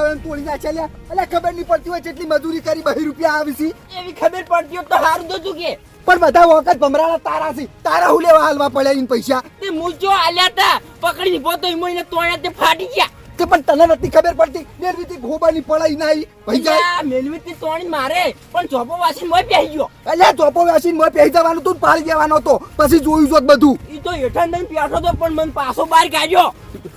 એમ તોડી નાખ્યા લ્યા. એટલે ખબર નહીં પડતી હોય જેટલી મજૂરી કરી બહી રૂપિયા આવી છે. એવી ખબર પડતી હોય તો હારું તો તું કે. પણ બધા વખત ભમરાના તારા છે. તારા હું લેવા હાલવા પડ્યા ઈને પૈસા? તે મૂછો આલ્યા તા પકડી દીધો તો એમાં તોડ્યા તે ફાટી ગયા. તે પણ તને નથી ખબર પડતી. મેલવીતી ગોબાની પડાઈ નાઈ. ભાઈ જાય. મેલવીતી તોણી મારે પણ ચોપો વાસી મોય પહેઈ ગયો. એટલે ચોપો વાસી મોય પહેઈ જવાનું તું પાડી દેવાનો હતો પછી જોયું જોત બધું. ઈ તો હેઠા નહીં બેઠો તો પણ મને પાછો બહાર કાઢ્યો.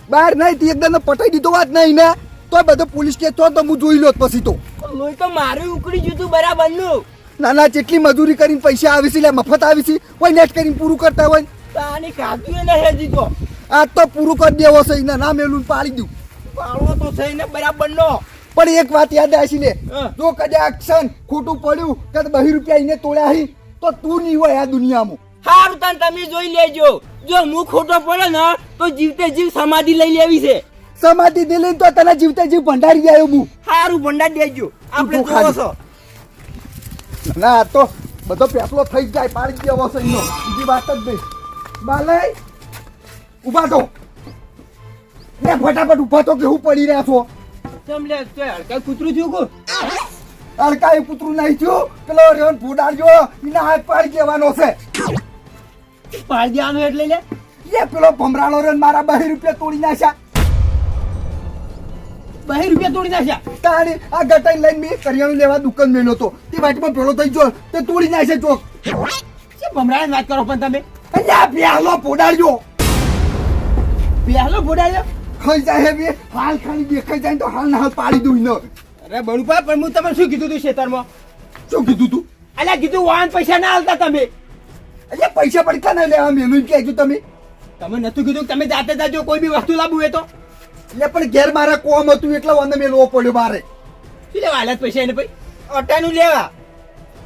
બહાર નહીં તી એકદમ પટાઈ દીધો વાત નહીં ને. તો બધો પોલીસ કે તો હું જોઈ લો પછી તો. લોહી તો મારું ઉકળી ગયું તું બરાબરનું ના ના જેટલી મજૂરી કરીને પૈસા આવી છે મફત આવી છે કોઈ નેટ કરીને પૂરું કરતા હોય આની કાઢ્યું એને હેજી તો. આ તો પૂરું કરી દેવો છે એના ના મેલું પાડી દઉં. પાડવો તો થઈને બરાબર નો પણ એક વાત યાદ આવી ને. જો કદાચ ક્ષણ ખોટું પડ્યું કે બહી રૂપિયા એને તોડ્યા હી તો તું નહીં હોય આ દુનિયામાં. હારું તને તમે જોઈ લેજો. જો હું ખોટો પડે ને તો જીવતે જીવ સમાધિ લઈ લેવી છે. સમાધિ દિલી તો તને જીવતે જીવ ભંડારી આવ્યો હું હારું ભંડાર દેજો આપણે જોવો છો. ના તો બધો પેપલો થઈ જાય પાડી દેવો છે એનો. બીજી વાત જ નહીં. બાલય ઊભા તો ને ફટાફટ ઊભા તો કેવું પડી રહ્યા છો. ચમ લે તે હડકા કૂતરું થયું કો? અડકાઈ કૂતરું નહીં થયું. પેલો રેવન ફૂડાડજો એના હાથ પાડી દેવાનો છે. પાડી દેવાનો એટલે લે. એ પેલો ભમરાળો રે મારા બહી રૂપિયા તોડી નાખ્યા. બહી રૂપિયા તોડી નાખ્યા. તારે આ ગટાઈ લઈને મેં કરિયાણું લેવા દુકાન મેલ્યો તો તે વાટમાં પેલો થઈ ગયો. તે તોડી નાખે ચોક. શું ભમરાની વાત કરો પણ તમે? અલ્યા પ્યાલો પોડાડ્યો પહેલો પોડાડ્યો ખાઈ જાય બે હાલ ખાલી દેખાઈ જાય તો હાલ ના હાલ પાડી દઉં ને અરે બણુપા પણ હું તમને શું કીધું તું શેતરમાં શું કીધું તું? અલ્યા કીધું વાહન પૈસા ના હાલતા તમે. અલ્યા પૈસા પડતા ના લેવા મેલું કહેજો તમે. તમે નતું કીધું તમે જાતે જાજો કોઈ બી વસ્તુ લાવવું હોય તો? એટલે પણ ઘેર મારા કોમ હતું એટલે મને મેલવો પડ્યો મારે. લેવા આલ્યા પૈસા એને ભાઈ? અટાનું લેવા.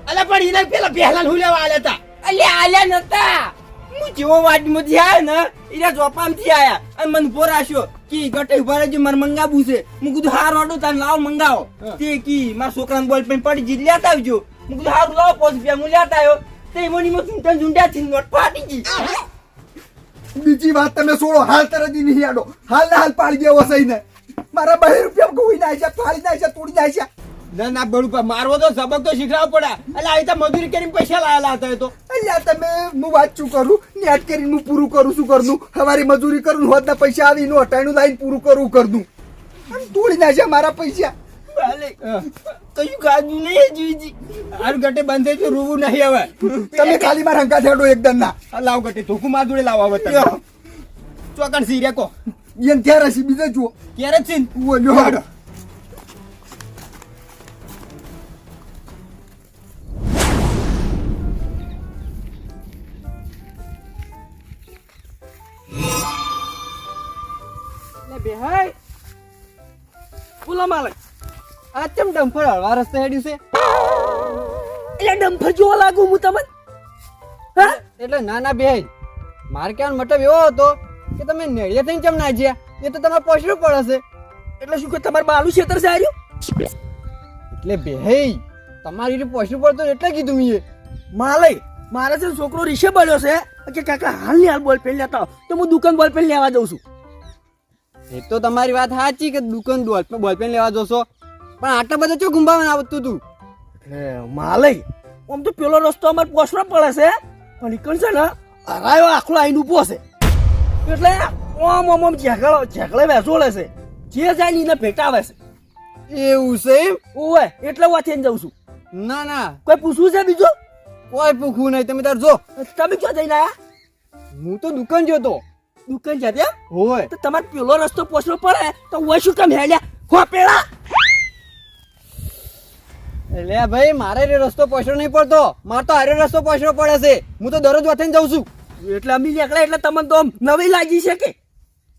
અલે પણ એને પેલા પહેલા હું લેવા આલ્યા હતા અલ્યા આલ્યા નતા. હું જેવો વાડીમાંથી આવ્યો ને એને ચોપામથી આયા. અને મને પોરાશ્યો કે ગટે ઊભા રહેજો મારે મંગાવું છે. હું કીધું હાર ઓડો તાન લાવ મંગાવો. તે કી મારા છોકરાને બોલ પેન પડી જીત લેતા આવજો. હું કીધું હારું લાવો પોચ રૂપિયા. હું લેતા આવ્યો. તે મોની મો ચૂંટા ઝુંડ્યા થી નોટ ફાટી ગઈ. બીજી વાત તમે છોડો હાલ તરત નહીં આડો. હાલ ને હાલ પાડી દેવો સહીને. મારા બહી રૂપિયા ગોઈ ફાડી પાડી છે તોડી છે. ના ના બળુપા મારવો તો સબક તો શીખડાવવો પડે. એટલે આવી તો મજૂરી કરીને પૈસા લાયેલા હતા એ તો. અલ્યા તમે હું વાત શું કરું? નેટ કરીને હું પૂરું કરું શું કરું? હવારી મજૂરી કરું હોદના પૈસા આવી નું હટાણું લાઈન પૂરું કરું કરું. તોડી નાખ્યા મારા પૈસા. કયું કાજુ નહીં જીજી આરું ગટે બંધ થઈ રૂવું નહીં હવે તમે ખાલી મારા હંકા થેડો એકદમ ના લાવ ગટે ધોકું માર જોડે લાવ હવે તમે ચોકણ સી રે કો એને ત્યાં રસી બીજે જુઓ. ક્યારે છે ઉવો લ્યો હાડો. લે બેહાય. બોલા માલક. આ ચમ ડમ્ફર હળવા રસ્તે હેડ્યું છે? એટલે ડમ્ફર જોવા લાગુ હું તમને? હા? એટલે ના ના બેન મારે કહેવાનો મતલબ એવો હતો કે તમે નેળિયા થઈને ચમ ના જ્યા? એ તો તમારે પોસડું પડશે એટલે શું કે તમારે બાલુ છેતર છે આર્યું એટલે બેહી તમારી રીતે પોસડું પડતું એટલે કીધું મેં માલય મારે છે છોકરો રીશે બળ્યો છે કે કાકા હાલની હાલ બોલ પેન લેતા તો હું દુકાન બોલ પેન લેવા જઉં છું. એ તો તમારી વાત સાચી કે દુકાન બોલ બોલપેન લેવા જોશો? પણ આટલા બધા ચો ગુંભાવન આવતું તું? માલય આમ તો પેલો રસ્તો અમારે પોસરો પડે છે પણ નીકળ છે ને હરાયો આખલો આઈને ઊભો છે. એટલે ઓમ ઓમ ઓમ ઝેકળો ઝેકળે લે છે જે જાય ને એને ભેટાવે છે. એવું છે એમ? ઓવે એટલે હું આથી જઉં છું. ના ના. કોઈ પૂછવું છે બીજું? કોઈ પૂછવું નહીં તમે તાર જો. તમે ક્યાં જઈને આયા? હું તો દુકાન જોતો. દુકાન જાતે? હોય. તો તમારે પેલો રસ્તો પોસરો પડે તો હું શું કામ હેલ્યા હો પેલા એટલે ભાઈ મારે રે રસ્તો પોસરો નહીં પડતો. મારે તો હારે રસ્તો પોસરો પડે છે. હું તો દરરોજ વાથીને જઉં છું. એટલે અમી એકલા એટલે તમને તો નવી લાગી છે કે?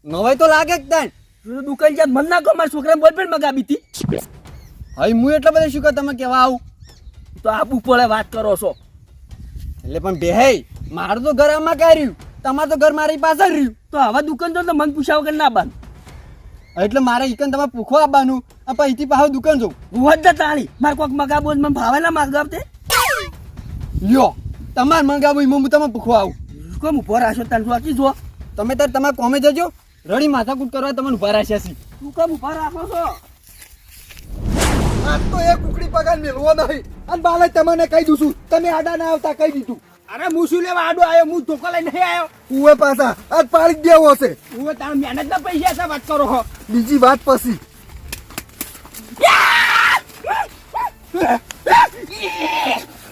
નવાઈ તો લાગે જ તાન દુકાન જ્યાં મન ના કહો મારા છોકરાને બોલ પેન મગાવી હતી. હવે હું એટલા બધા શું કર તમે કેવા આવું? તો આબુ પડે વાત કરો છો. એટલે પણ બેહે મારું તો ઘર આમાં ક્યાં રહ્યું? તમારું તો ઘર મારી પાસે રહ્યું. તો આવા દુકાન તો મન પૂછ્યા વગર ના બાંધ. એટલે મારે ઈકન તમારે પૂખો આપવાનું. આ પછી પાછો દુકાન જવું વધ તાળી. મારે કોઈક મગાવો મને ભાવે ના મગાવતે લ્યો તમારે મંગાવું એમાં હું તમે પૂખો આવું. કોમ ઊભો રાશો તાર જોકી જો. તમે તાર તમારે કોમે જજો. રડી માથાકૂટ કરવા તમને ઊભા રાખ્યા છે. તું કેમ ઊભા રાખો છો. આજ તો એક કુકડી પગાર મેળવો નહીં. અને બાલે તમને કહી દઉં છું? તમે આડા ના આવતા કહી દીધું? અરે હું શું લેવા આડો આવ્યો? હું ધોકો લઈને નહીં આવ્યો. ઉવે પાછા આજ પાડી દેવો હશે. હું તારા મહેનત ના પૈસા છે વાત કરો હો. બીજી વાત પછી.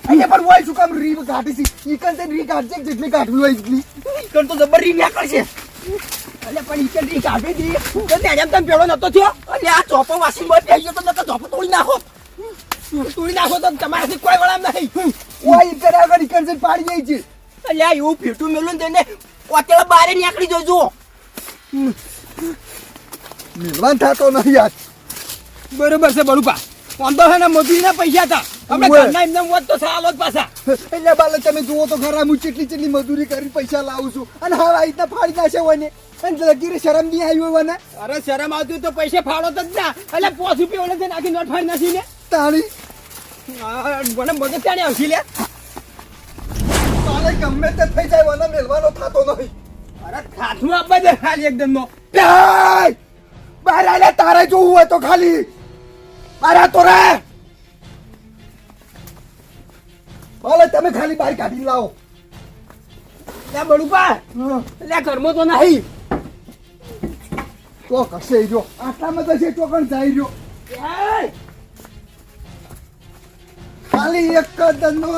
અહીંયા પણ હોય શું કામ? રી કાઢી છે. ઈ કંતે રી કાઢજે જેટલી કાઢવી હોય એટલી. તો જબર રી નીકળશે અલે પણ રી કાઢી દી તો ત્યાં તમે પેલો નતો થયો. અલે આ ચોપો વાસી મત આવી ગયો તો નકર ચોપો તોડી નાખો. તોડી નાખો તો તમારાથી કોઈ વળામ નહીં. કોઈ કરે આગળ ઈ પાડી જાય છે. અલ્યા એવું ફેટું મેલું તેને ઓતેલા બારે નીકળી જજો. મેલવાન થતો નહીં યાર. બરોબર છે બળુપા વાંધો છે ને મજૂરીના પૈસા હતા. ઉવે. ઘરના એમને મોત તો સાલો જ પાછા. એટલે બાલે તમે જુઓ તો ખરા હું ચેટલી ચેટલી મજૂરી કરી પૈસા લાવું છું. અને હવે આ રીતના ફાડી નાખે હોય ને. અને લગીરે શરમ નહીં આવી હોય ને. અરે શરમ આવતી તો પૈસે ફાળો તો જ ના. એટલે પોસ રૂપિયા નાખી નોટ ફાડી નાખી ને. આ, મને મગજ ક્યાં આવશી લે? તારે ગમે તે થઈ જાય મને મેળવાનો થતો નહીં. અરે ખાતું આપવા દે ખાલી એકદમ નો! બહાર આલે તારે જોવું હોય તો ખાલી. બહાર તો રે. ભલે તમે ખાલી બહાર કાઢી લાવો. લે બળુપા. લે ઘરમાં તો નહીં. તો કશે જો. આટલામાં તો છે ચોકણ જાય રહ્યો! ખાલી એક દંડો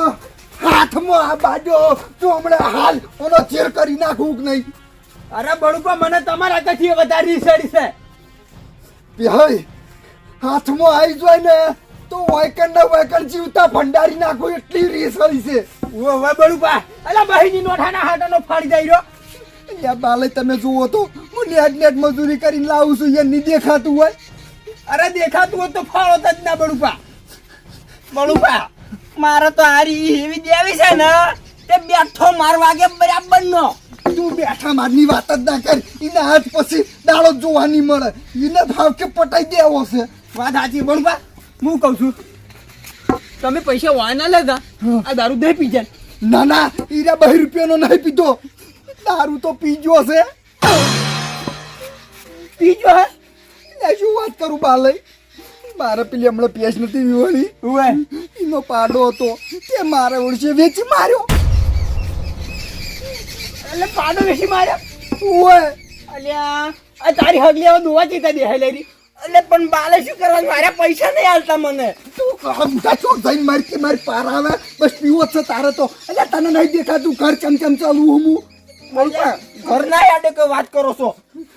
હાથમાં આ બાજો. તો હમણાં હાલ ઓનો ચેર કરી નાખું કે નહીં? અરે બળુપા મને તમારા કથી વધારે રીસડી છે. ભાઈ હાથમાં આવી જાય ને તો વાયકણ ને વાયકણ જીવતા ભંડારી નાખું એટલી રીસડી છે. ઓ હવે બળુપા અલા બહીની નોઠાના હાટાનો ફાડી દઈ રહ્યો. યા બાલે તમે જુઓ તો હું નેટ નેટ મજૂરી કરીને લાવું છું એ નહીં દેખાતું હોય. અરે દેખાતું હોય તો ફાળો જ ના બળુપા બળુપા મારે તો હારી એવી દેવી છે ને તે બેઠો માર વાગે બરાબર નો. તું બેઠા મારની વાત જ ના કર એના હાથ પછી દાડો જોવાની મળે. એને ભાવ કે પટાઈ દેવો છે. વાત સાચી બળુપા? હું કહું છું તમે પૈસા વાય ના લેતા. આ દારૂ દે પી જાય. ના ના ઈરા બે રૂપિયાનો નહીં પીધો. દારૂ તો પીજો છે. પીજો હે? શું વાત કરું બાલે મારે પેલી હમણાં પેશ નથી વિવાળી એનો પાડો હતો તે મારે ઓળશે વેચી માર્યો. એટલે પાડો વેચી માર્યો? અલ્યા આ તારી હગલી હવે દોવા ચીતા દેખાય લેરી એટલે પણ બાલે શું કરવાનું મારા પૈસા નહીં આવતા મને. તું કમતા છો જઈને મારી મારી પાર આવે. બસ પીવો છે તારે તો. એટલે તને નહીં દેખાતું ઘર ચમચમ ચમ ચાલુ હું. ઘર ના યાદે કે વાત કરો છો?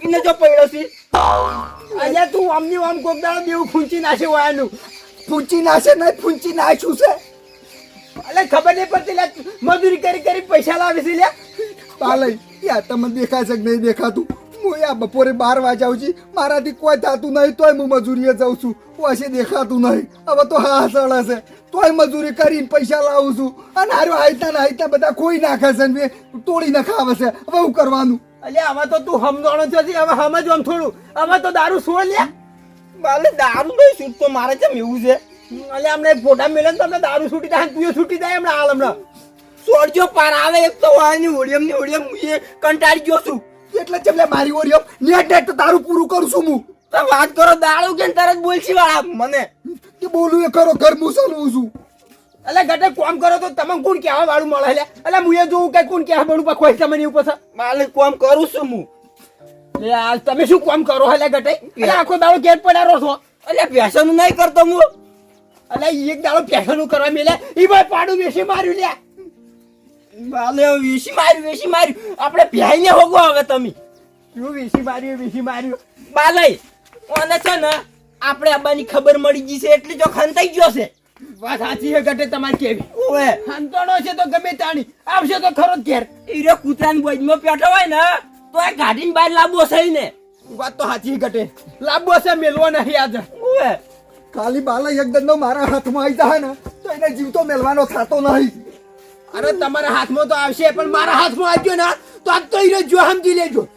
એને જો પડ્યો છે. અલ્યા તું આમની આમ કોક દાડો દેવું ખૂંચી નાખે વાયાનું. ફૂંચી નાશે નહીં, ફૂંચી નાખ્યું છે. એટલે ખબર નહીં પડતી, લે, મજૂરી કરી કરી પૈસા લાવે છે, લે. પાલય યા, તમને દેખાય છે કે નહીં દેખાતું? હું યા બપોરે બાર વાગ્યા આવું છું. મારાથી કોઈ થતું નહીં, તોય હું મજૂરીએ જાઉં છું. પછી દેખાતું નહીં. હવે તો હા સળે છે. તોય મજૂરી કરીને પૈસા લાવું છું. અને હારું હાઈતા હાઈતા બધા કોઈ નાખે છે તોડી નખાવે છે. હવે હું કરવાનું? અલ્યા આમાં તો તું સમજણો છે હવે સમજ આમ થોડું. આમાં તો દારૂ છોડ લે? બાલે દારૂ નહીં છૂટતો મારે કેમ એવું છે? અલ્યા અમને ફોટા મેલે ને તમને દારૂ છૂટી જાય તું છૂટી જાય હમણાં હાલ હમણાં. છોડજો પાર આવે એક તો વાળની ઓડિયમની ઓડિયમ હું કંટાળી ગયો છું. એટલે ચમલે મારી ઓડિયમ નેટ નેટ તો તારું પૂરું કરું છું હું. તો વાત કરો દારૂ કે તરત બોલશી વાળા? મને. કે બોલું એ ખરો ઘર મુસલવું છું. એટલે ગટે કોમ કરો તો તમે કોણ કહેવા વાળું મળે લે? એટલે હું એ જોઉં કે કોણ કહેવા વાળું પર કોઈ તમને પછી માલે કોમ કરું છું હું. લે આ તમે શું કોમ કરો એટલે ગટે? એટલે આખો દાડો પડ્યા પડારો છો. એટલે ફેશન નહીં કરતો હું. એટલે એક દાડો ફેશન કરવા મેલે. ઈ ભાઈ પાડું વેસી માર્યું લે. બાલે વેસી માર્યું વેસી માર્યું. આપણે ભ્યાઈને હોગો હવે તમે. શું વેસી માર્યું વેસી માર્યું? બાલે ઓને છે ને આપણે આબાની ખબર મળી ગઈ છે એટલી જો ખંતાઈ ગયો છે. વાત સાચી છે ગટે તમારી કેવી? ઓએ હંતોડો છે તો ગમે તાણી. આવશે તો ખરો ઘેર. ઈરે કૂતરાની બોજમાં પેટો હોય ને તો આ ગાડીને બહાર લાવવો છે ને. વાત તો સાચી ગટે. લાવવો છે મેલવો નહીં આજે. ઓએ ખાલી બાલા એક દંડો મારા હાથમાં આવી જાય ને તો એને જીવતો મેલવાનો થતો નહીં. અરે તમારા હાથમાં તો આવશે પણ મારા હાથમાં આવજો ને તો આ તો ઈરે જો સમજી લેજો.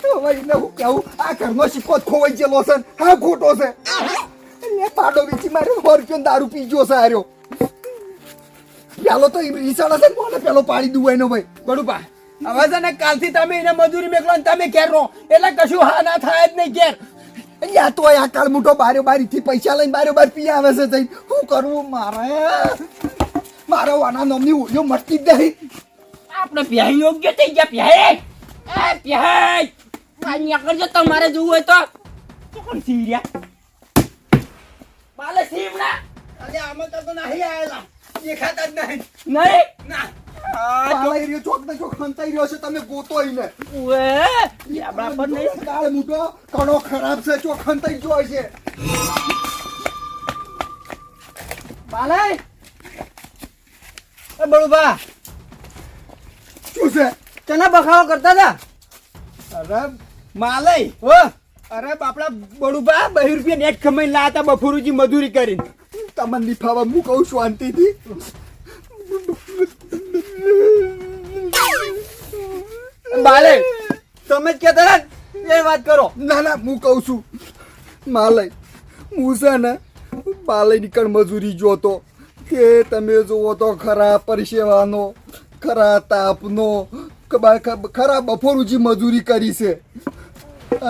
હવે એને હું કેવું આ ઘરનો શીખો ખોવાઈ ગયેલો છે ને. હા ખોટો છે. એટલે પાડો વેચી મારે સો રૂપિયા દારૂ પીજો છે હાર્યો પેલો તો રીસાડા છે કોને પેલો પાડી દઉં એનો ભાઈ? બડુપા, હવે છે ને કાલથી તમે એને મજૂરી મેકલો ને તમે ઘેર રહો. એટલે કશું હા ના થાય જ નહીં ઘેર. યા તો આ કાળ મોટો બારે બારીથી પૈસા લઈને બારે બાર પી આવે છે જઈ શું કરવું મારે? મારો વાના નામની ઓળીઓ મટતી જ નહીં. આપણે પ્યાહી યોગ્ય થઈ ગયા, પ્યાહી. એ પ્યાહી. અહીંયા કરજો તમારે જોવું હોય તો. કોણ સીર્યા બાલે સીવડા અરે આમાં તો નહીં આયેલા દેખાતા જ નહીં. નહીં? ના. બળુભા. શું છે? ચના બખાડો કરતા હતા? અરે માલય ઓ અરે બાપડા બડુબા બહી રૂપિયા નેટ કમાઈને લાયા હતા બફુરુજી મજૂરી કરીને. તમને નિફાવા હું કહું શાંતિથી? બાલે, તમે જ કહેતા એ વાત કરો. ના ના, હું કહું છું. માલય હું છે ને પાલય નીકળ મજૂરી જોતો. કે તમે જુઓ તો ખરા પરસેવાનો, ખરા તાપનો ખરા બફોરુજી મજૂરી કરી છે.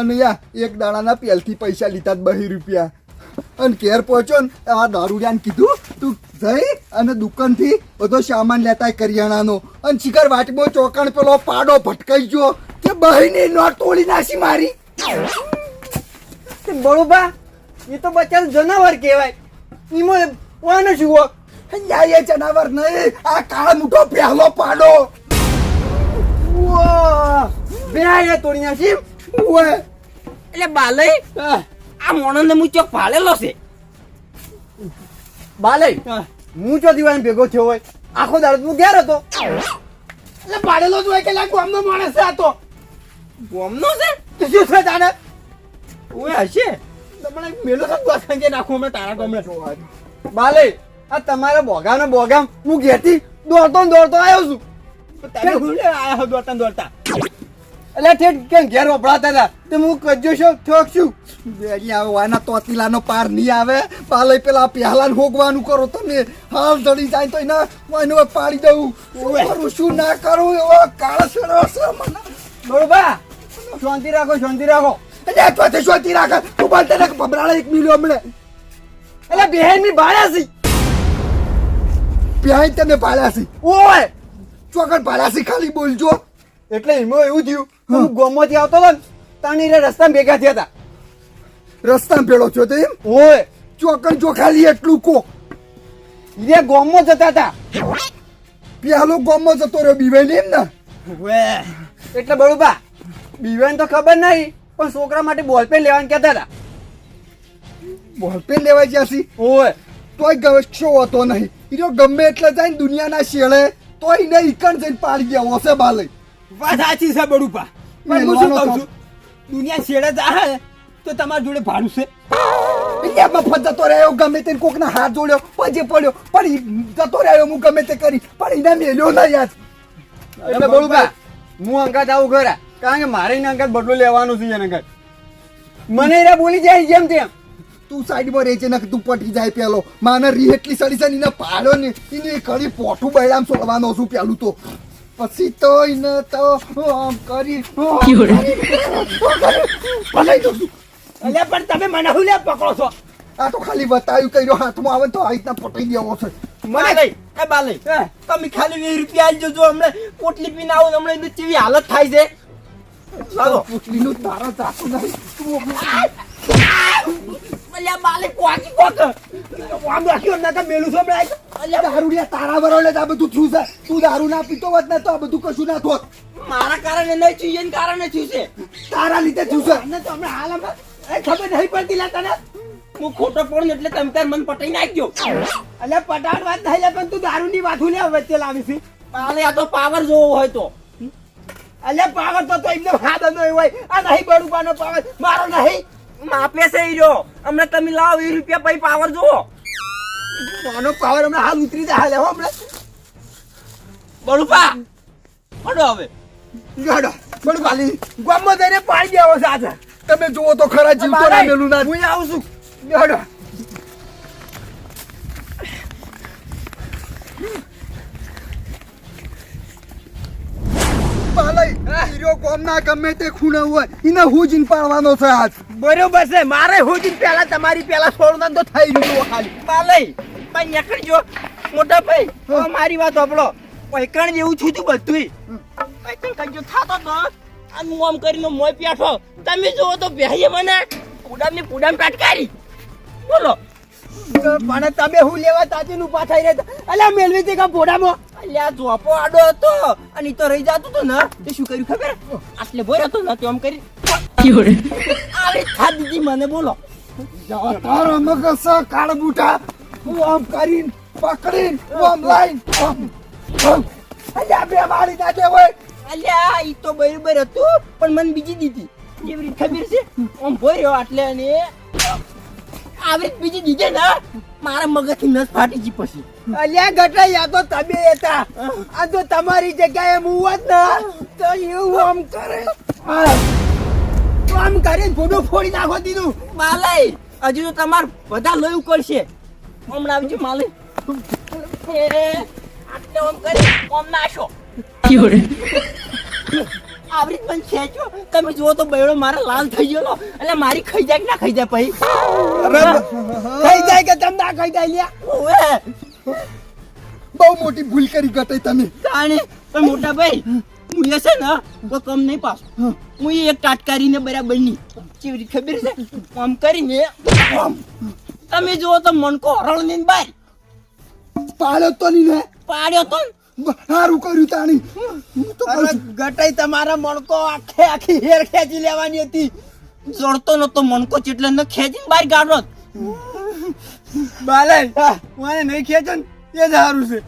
અને યા એક દાડાના પેલથી પૈસા લીધા બહી રૂપિયા. અને ઘેર પહોંચ્યો ને આ દારૂડિયાને કીધું તું જઈ અને દુકાનથી બધો સામાન લેતા કરિયાણાનો. અને શિખર વાટમાં ચોકણ પેલો પાડો ભટકાઈ ગયો. તે બહીની નોટ તોડી નાસી મારી. બળુબા એ તો બચાલ જનાવર કહેવાય. નિમો કોને જુઓ? હો? યા એ જનાવર નહીં આ કાળ મોટો પહેલો પાડો! બે તોડી નાખી ઓય એટલે બાલય? આ મોણસને હું ચોક ભાળેલો છે. બાલે હું. ચો દિવાળી ભેગો થયો હોય આખો દાડો તું ઘેર હતો. એટલે ભાડેલો જ હોય કે લાગ આમનો માણસ છે આ તો. ગોમનો છે? શું છે તારે? ઓય હશે. તમને મેલો તો દોસ ખાંજે નાખું અમે તારા ગામડે. બાલે આ તમારા બોગાનો બોગામ હું ઘેરથી દોડતો દોડતો આવ્યો છું. તમે હું આયા દોડતા દોડતા? એટલે ઠેઠ કેમ ઘેર વપરાતા હતા? તે હું કજો છો? થોક છું. બેરી આવે વાના તોતીલાનો પાર નહીં આવે. પાલે પેલા પહેલા હોગવાનું કરો તમે. હાલ ધડી જાય તો એના મને પાડી દઉં. શું કરું શું ના કરું? એવો કાળ સરો મને. શાંતિ રાખો શાંતિ રાખો. એટલે ચોથી શાંતિ રાખે. તું બોલ તને ભમરાળા એક મિલ્યો હમણે એટલે બેહેનની ભાડ્યા છે બેહેન તમે ભાળ્યા છે ઓય ચોકડ ભાળ્યા છે ખાલી બોલજો. એટલે એમાં એવું થયું કે હું ગોમોથી આવતો હતો ને તાણી રે રસ્તા ભેગા થયા હતા. રસ્તા ભેળો છો તો એમ? ઓય. ચોકર જો ખાલી એટલું કો. રે ગોમમાં જતા હતા. પેલો ગોમમાં જતો રહ્યો બીવાઈ એમ ને? વે એટલે બળુબા બીવાઈ તો ખબર નહીં પણ છોકરા માટે બોલપેન લેવાનું કહેતા હતા. બોલપેન લેવા જ્યાંથી ઓય. તોય ગવેશો હોતો નહીં. ઈરો ગમે એટલે જાય ને દુનિયાના શેળે તોય ને ઈકણ જઈને પાડી ગયા હોશે બાલય વાત સાચી છે બડુપા પણ હું શું કહું છું? દુનિયા છેડે જાય તો તમારા જોડે ભાડું છે? એટલે મફત જતો રહ્યો ગમે તે કોકના હાથ જોડ્યો પજે પડ્યો પણ જતો રહ્યો હું ગમે તે કરી પણ એને મેલ્યો ના યાદ એટલે બરોબર હું અંગાત આવું ઘરે કારણ કે મારે એને અંગાત બદલો લેવાનો છે એને અંગાત. મને એના બોલી જાય જેમ તેમ. તું સાઈડમાં રહે છે ને તું પટી જાય પેલો. માને રી એટલી સડી છે ને પાડો પાડ્યો ને એને ખરી પોઠું બૈરામ છોડવાનો છું પેલું તો. પછી તો તો આમ કરી ભલાઈ દઉં છું અલ્યા પણ તમે મને હું લે પકડો છો આ તો ખાલી બતાવ્યું કર્યો હાથમાં આવે તો આ રીતના પટાઈ દેવો છે મને કઈ એ બાલે તમે ખાલી વીસ રૂપિયા આવી જજો હમણાં પોટલી પીને આવો ને હમણાં એની કેવી હાલત થાય છે ચાલો પૂછલીનું તારા જાતું નહીં અલ્યા બાલે કોકી કોક આમ રાખ્યો ના તો મેલું છો હમણાં અલ્યા દારૂડિયા તારા વરોલે આ બધું થયું છે. તું દારૂ ના પીતો હોત ને તો આ બધું કશું ના થોત. મારા કારણે નહીં છું એને કારણે છું છે. તારા લીધે થયું છે. અને તો હમણાં હાલ હમણાં ખબર નહીં પડતી લા તને? હું ખોટો પડું એટલે તમે તાર મન પટાઈ નાખ્યો અલ્યા પટાડ વાત થઈ લે પણ તું દારૂની વાત હું લે વચ્ચે લાવી છે. આ તો પાવર જોવો હોય તો. અલ્યા પાવર તો તો એકદમ હાથ નો હોય. આ નહીં બડુબાનો પાવર મારો નહીં. માપે છે ઈ જો. હમણાં તમે લાવો વીસ રૂપિયા પછી પાવર જુઓ. આનો પાવર હમણાં હાલ ઉતરી જાય હાલે હો હમણાં બળુપા હડો હવે. ગાડા પણ ખાલી ગામમાં જઈને પાડી દેવો છે આજે. તમે જુઓ તો ખરા જીવતો ના મેલું ના. હું આવું છું. બેડો હીરો કોમના ગમે તે ખૂણે હોય એને હું જીન પાડવાનો છે આજ. બરોબર છે મારે હું પહેલા તમારી પેલા છોડવાનું તો થઈ ગયું ખાલી. પાલઈ પણ નીકળજો મોટા ભાઈ તો મારી વાત સાંભળો. પૈકણ જેવું છું તું બધું પૈકણ કંજો થાતો તો અને હું આમ કરીને મોય પ્યાઠો. તમે જોવો તો બેહીએ મને પુડામની પુડામ પેટકારી બોલો. પણ તમે હું લેવા તાજી નું પાછા રહેતા હતા. અલ્યા મેલવી તે કા પોડામાં અલ્યા જોપો આડો હતો. અને તો રહી જતો તો ને તે શું કર્યું ખબર? આટલે બોર હતો ને તો આમ કરી આવી થા દીદી મને બોલો. તારો મગજ કાળ બુટા હું આમ કરીને પકડીને હું આમ લાઈન. અલ્યા બે મારી નાખે હોય. અલ્યા ઈ તો બરોબર હતું પણ મને બીજી દીધી. જેવી રીત ખબર છે આમ ભર્યો આટલે અને આવી બીજી દીધે ને મારા મગજથી નસ ફાટી જી પછી. અલ્યા ગટા યા તો તમે હતા આ તો તમારી જગ્યાએ હું હોત ને તો એવું આમ કરે. આમ કરીને ફોટો ફોડી નાખો દીધું. માલય હજુ તો તમાર બધા લોહી કરશે હમણાં આવજો માલય. આટલે આમ કરી આમ નાશો. આવરી પણ છે ખેંચો તમે જુઓ તો બૈડો મારા લાલ થઈ ગયો એટલે મારી ખાઈ જાય કે ના ખાઈ જાય પછી થઈ જાય કે તમ ના ખાઈ જાય લ્યા? બહુ મોટી ભૂલ કરી ગટે તમે. કાણે પણ મોટા ભાઈ હું એ ને તો કમ નહીં પાસ હું. એક ટાટકારીને બરાબરની કેવી રીતે ખબર છે? આમ કરીને આમ. તમે જુઓ તો મણકો હરણ ને બાર પાડ્યો તો ની ને? પાડ્યો તો સારું કર્યું તાણી. હું તો. ગટાઈ તમારા મણકો આખે આખી હેર ખેંચી લેવાની હતી. જોડતો નતો મણકો ચેટલે ન ખેંચીને બહાર કાઢો. બાલે મને નહીં ખેંચો ને એ જ સારું છે.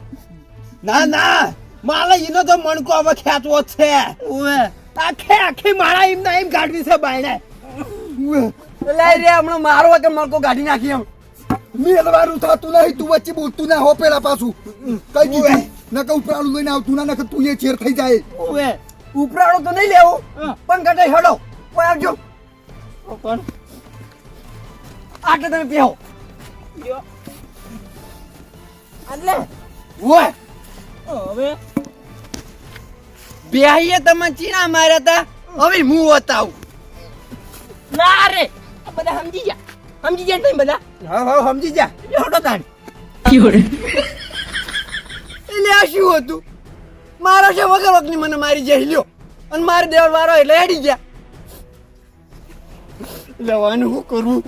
ના ના મારે એનો તો મણકો હવે ખેંચવો છે. ઓવે. આખે આખી મારા એમ ના એમ કાઢવી છે બાયણે. એટલે રે હમણાં મારો વગર મણકો કાઢી નાખી એમ. મેલવાનું થતું નહીં તું વચ્ચે બોલતું ના હો પેલા પાછું. કઈ દીધું ન કહું પ્રાણું લઈને આવતું ના નકર તું એ ચેર થઈ જાય. ઓવે. ઉપરાળો તો નહીં લેવું. પણ કટાઈ હડો કોઈ આવજો. પણ આટલે તમે પહેવો લ્યો. એટલે? ઓય! હવે? બેહીએ તમે ચીના માર્યા હતા હવે હું બતાવું ના રે આ બધા સમજી જા સમજી જાય તમે બધા? હા હા સમજી જા જોડો તાણ. એટલે આ શું હતું? મારો છે વગર વખતની મને મારી જઈ લ્યો. અને મારે દેવર વારો એટલે હેડી ગયા. લેવાનું શું કરવું?